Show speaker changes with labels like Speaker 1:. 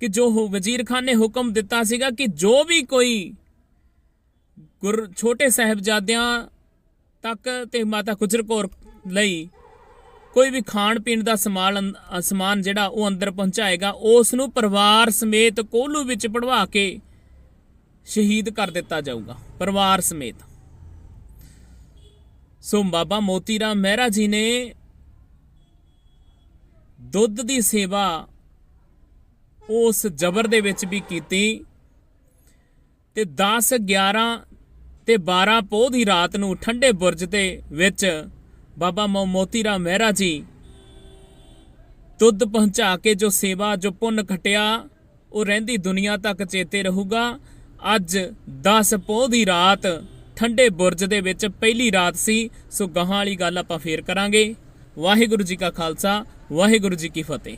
Speaker 1: ਕਿ ਜੋ ਵਜ਼ੀਰ ਖਾਨ ਨੇ ਹੁਕਮ ਦਿੱਤਾ ਸੀਗਾ ਕਿ ਜੋ ਵੀ ਕੋਈ ਗੁਰ ਛੋਟੇ ਸਾਹਿਬਜ਼ਾਦਿਆਂ ਤੱਕ ਤੇ ਮਾਤਾ ਗੁਜਰ ਕੌਰ ਲਈ ਕੋਈ ਵੀ ਖਾਣ ਪੀਣ ਦਾ ਸਮਾਨ ਅੰ- ਸਮਾਨ ਜਿਹੜਾ ਉਹ ਅੰਦਰ ਪਹੁੰਚਾਏਗਾ ਉਸ ਨੂੰ ਪਰਿਵਾਰ ਸਮੇਤ ਕੋਲੂ ਵਿੱਚ ਪੜਵਾ ਕੇ ਸ਼ਹੀਦ ਕਰ ਦਿੱਤਾ ਜਾਊਗਾ। ਪਰਿਵਾਰ ਸਮੇਤ। ਸੋ ਬਾਬਾ ਮੋਤੀ ਰਾਮ ਮਹਿਰਾ ਜੀ ਨੇ ਦੁੱਧ ਦੀ ਸੇਵਾ ਉਸ ਜਬਰ ਦੇ ਵਿੱਚ ਵੀ ਕੀਤੀ। ਤੇ 10 11 ਤੇ 12 ਪੋਹ ਦੀ ਰਾਤ ਨੂੰ ਠੰਡੇ ਬੁਰਜ ਦੇ ਵਿੱਚ ਬਾਬਾ ਮੋ- ਮੋਤੀ ਰਾਮ ਮਹਿਰਾ ਜੀ ਦੁੱਧ ਪਹੁੰਚਾ ਕੇ ਜੋ ਸੇਵਾ, ਜੋ ਪੁੰਨ ਖਟਿਆ, ਉਹ ਰਹਿੰਦੀ ਦੁਨੀਆ ਤੱਕ ਚੇਤੇ ਰਹੂਗਾ। ਅੱਜ 10 ਪੋਹ ਦੀ ਰਾਤ ਠੰਡੇ ਬੁਰਜ ਦੇ ਵਿੱਚ ਪਹਿਲੀ ਰਾਤ ਸੀ। ਸੋ ਗਾਹਾਂ ਵਾਲੀ ਗੱਲ ਆਪਾਂ ਫੇਰ ਕਰਾਂਗੇ। ਵਾਹਿਗੁਰੂ ਜੀ ਕਾ ਖਾਲਸਾ, ਵਾਹਿਗੁਰੂ ਜੀ ਕੀ ਫਤਿਹ।